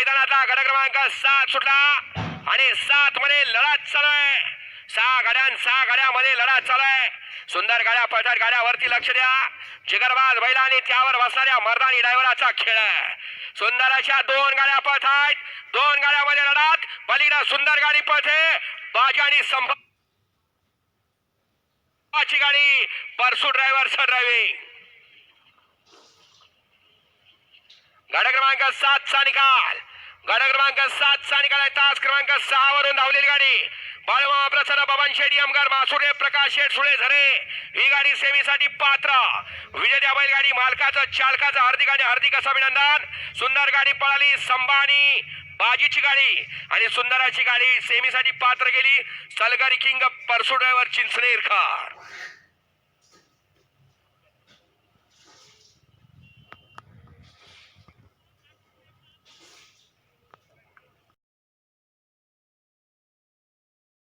मैदानातला गड क्रमांक सात सुटला आणि सात मध्ये लढत चालू आहे. सहा गाड्यां सहा गाड्यामध्ये लढत चालू आहे. सुंदर गाड्या पळतात गाड्यावरती लक्ष द्या. जिगरबाज बैला आणि त्यावर बसणाऱ्या मर्दानी ड्रायव्हराचा खेळ आहे. सुंदर अशा दोन गाड्या पळत आहेत. दोन गाड्यामध्ये लढत. पलीकडे सुंदर गाडी पळते बाजी आणि संभ गाडी. परसू ड्रायव्हर सर ड्रायव्हिंग गाड्या क्रमांक सात चा निकाल. गाडा क्रमांक सात चा निकाल आहे. तास क्रमांक सहा वरून धावलेली गाडी. बाळमा प्रसन्न बबन शेडी अमगार मासुरे प्रकाश शेठ सुळे झरे. ही गाडी सेमीसाठी पात्र. विजेत्या बैलगाडी मालकाचं चालकाचं हार्दिक आणि हार्दिक असं अभिनंदन. सुंदर गाडी पळाली संभानी बाजीची गाडी. आणि सुंदराची गाडी सेमीसाठी पात्र गेली सलगरी किंग परसू ड्रायव्हर चिंचणेरकर